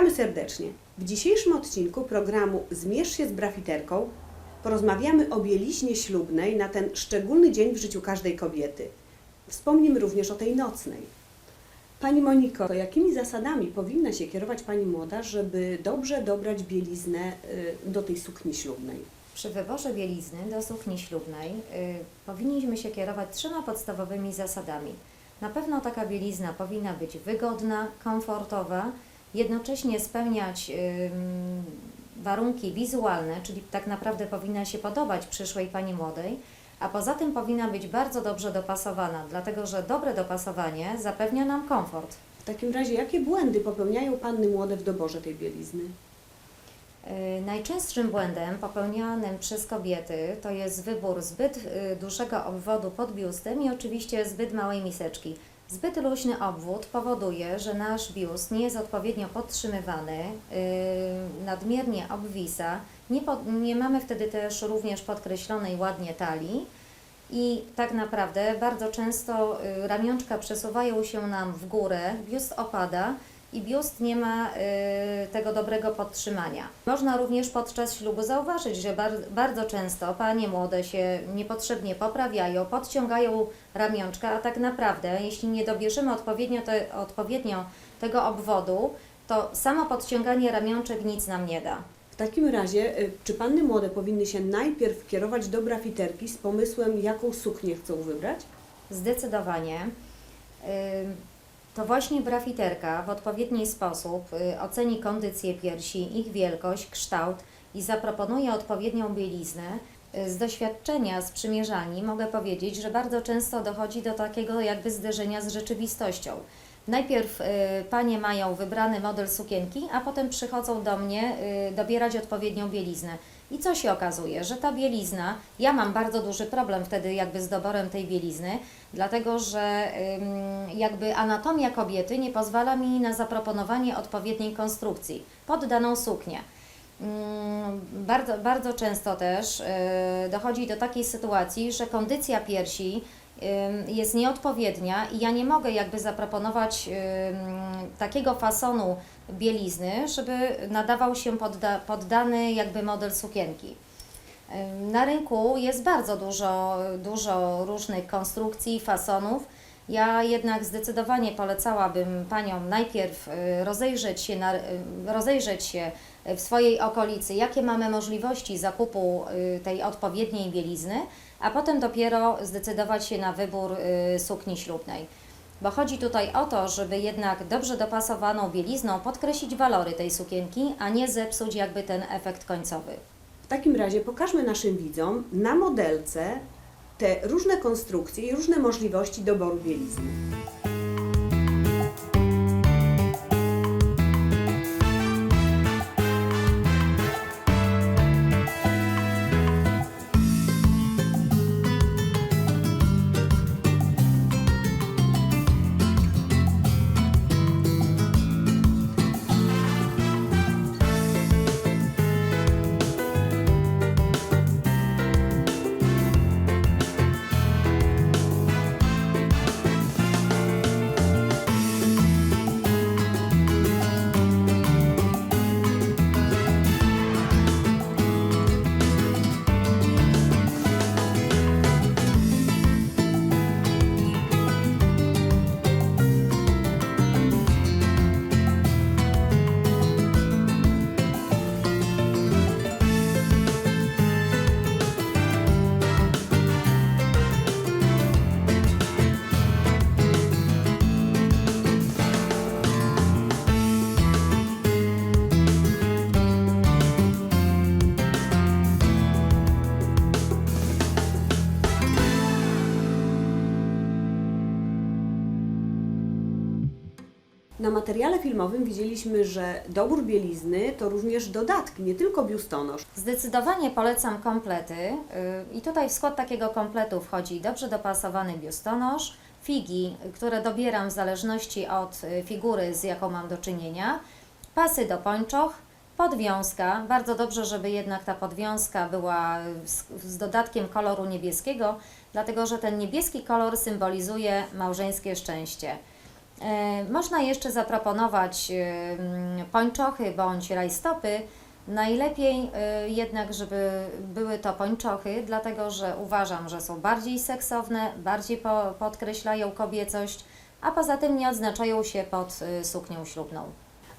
Witamy serdecznie. W dzisiejszym odcinku programu Zmierz się z brafiterką porozmawiamy o bieliźnie ślubnej na ten szczególny dzień w życiu każdej kobiety. Wspomnimy również o tej nocnej. Pani Moniko, to jakimi zasadami powinna się kierować Pani młoda, żeby dobrze dobrać bieliznę y, do tej sukni ślubnej? Przy wyborze bielizny do sukni ślubnej y, powinniśmy się kierować trzema podstawowymi zasadami. Na pewno taka bielizna powinna być wygodna, komfortowa, jednocześnie spełniać warunki wizualne, czyli tak naprawdę powinna się podobać przyszłej pani młodej, a poza tym powinna być bardzo dobrze dopasowana, dlatego że dobre dopasowanie zapewnia nam komfort. W takim razie, jakie błędy popełniają panny młode w doborze tej bielizny? Y, Najczęstszym błędem popełnianym przez kobiety to jest wybór zbyt y, dużego obwodu pod biustem i oczywiście zbyt małej miseczki. Zbyt luźny obwód powoduje, że nasz biust nie jest odpowiednio podtrzymywany, y, nadmiernie obwisa, nie, pod, nie mamy wtedy też również podkreślonej ładnie talii i tak naprawdę bardzo często y, ramionczka przesuwają się nam w górę, biust opada i biust nie ma y, tego dobrego podtrzymania. Można również podczas ślubu zauważyć, że bar, bardzo często panie młode się niepotrzebnie poprawiają, podciągają ramionczka, a tak naprawdę, jeśli nie dobierzemy odpowiednio, te, odpowiednio tego obwodu, to samo podciąganie ramionczek nic nam nie da. W takim razie, y, czy panny młode powinny się najpierw kierować do brafiterki z pomysłem, jaką suknię chcą wybrać? Zdecydowanie. To właśnie brafiterka w odpowiedni sposób y, oceni kondycję piersi, ich wielkość, kształt i zaproponuje odpowiednią bieliznę. Y, Z doświadczenia z przymierzalni mogę powiedzieć, że bardzo często dochodzi do takiego jakby zderzenia z rzeczywistością. Najpierw y, panie mają wybrany model sukienki, a potem przychodzą do mnie dobierać odpowiednią bieliznę. I co się okazuje? Że ta bielizna, ja mam bardzo duży problem wtedy jakby z doborem tej bielizny, dlatego że jakby anatomia kobiety nie pozwala mi na zaproponowanie odpowiedniej konstrukcji pod daną suknię. Mm, Bardzo, bardzo często też y, dochodzi do takiej sytuacji, że kondycja piersi jest nieodpowiednia i ja nie mogę jakby zaproponować takiego fasonu bielizny, żeby nadawał się pod, da, pod dany jakby model sukienki. Na rynku jest bardzo dużo, dużo różnych konstrukcji, fasonów. Ja jednak zdecydowanie polecałabym Paniom najpierw y, rozejrzeć się, na, y, rozejrzeć się w swojej okolicy, jakie mamy możliwości zakupu y, tej odpowiedniej bielizny, a potem dopiero zdecydować się na wybór sukni ślubnej. Bo chodzi tutaj o to, żeby jednak dobrze dopasowaną bielizną podkreślić walory tej sukienki, a nie zepsuć jakby ten efekt końcowy. W takim razie pokażmy naszym widzom na modelce te różne konstrukcje i różne możliwości doboru bielizny. Na materiale filmowym widzieliśmy, że dobór bielizny to również dodatki, nie tylko biustonosz. Zdecydowanie polecam komplety y, i tutaj w skład takiego kompletu wchodzi dobrze dopasowany biustonosz, figi, które dobieram w zależności od y, figury, z jaką mam do czynienia, pasy do pończoch, podwiązka, bardzo dobrze, żeby jednak ta podwiązka była z, z dodatkiem koloru niebieskiego, dlatego że ten niebieski kolor symbolizuje małżeńskie szczęście. E, Można jeszcze zaproponować em, pończochy bądź rajstopy. Najlepiej e, jednak, żeby były to pończochy, dlatego że uważam, że są bardziej seksowne, bardziej po, podkreślają kobiecość, a poza tym nie odznaczają się pod e, suknią ślubną.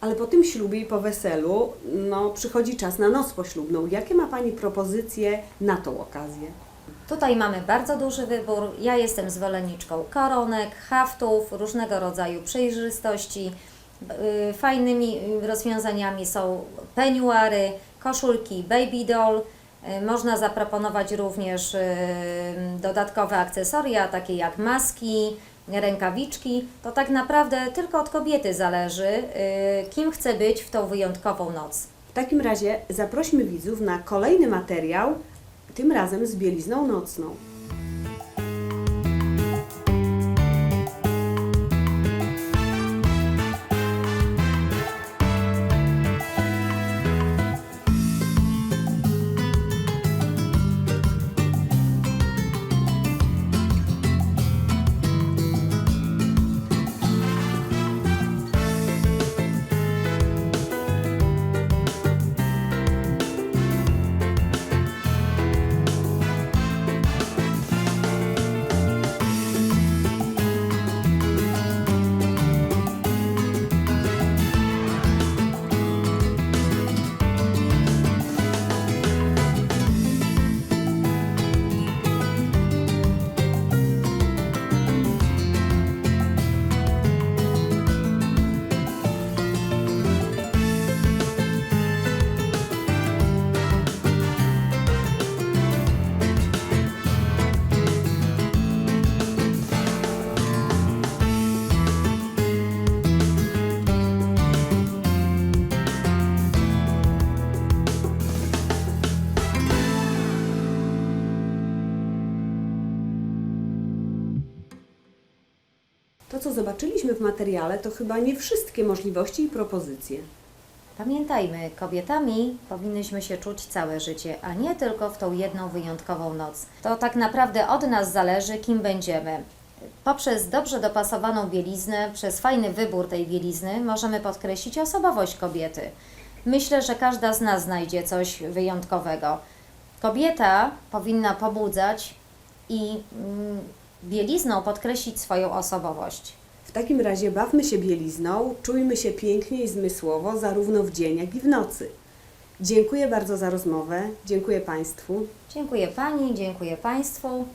Ale po tym ślubie i po weselu, no, przychodzi czas na noc poślubną. Jakie ma Pani propozycje na tą okazję? Tutaj mamy bardzo duży wybór. Ja jestem zwolenniczką koronek, haftów, różnego rodzaju przejrzystości. Y, Fajnymi y, rozwiązaniami są peniuary, koszulki baby doll. Y, Można zaproponować również dodatkowe akcesoria, takie jak maski, rękawiczki. To tak naprawdę tylko od kobiety zależy, kim chce być w tą wyjątkową noc. W takim razie zaprośmy widzów na kolejny materiał, tym razem z bielizną nocną. Zobaczyliśmy w materiale, to chyba nie wszystkie możliwości i propozycje. Pamiętajmy, kobietami powinnyśmy się czuć całe życie, a nie tylko w tą jedną wyjątkową noc. To tak naprawdę od nas zależy, kim będziemy. Poprzez dobrze dopasowaną bieliznę, przez fajny wybór tej bielizny, możemy podkreślić osobowość kobiety. Myślę, że każda z nas znajdzie coś wyjątkowego. Kobieta powinna pobudzać i mm, bielizną podkreślić swoją osobowość. W takim razie bawmy się bielizną, czujmy się pięknie i zmysłowo, zarówno w dzień, jak i w nocy. Dziękuję bardzo za rozmowę, dziękuję Państwu. Dziękuję Pani, dziękuję Państwu.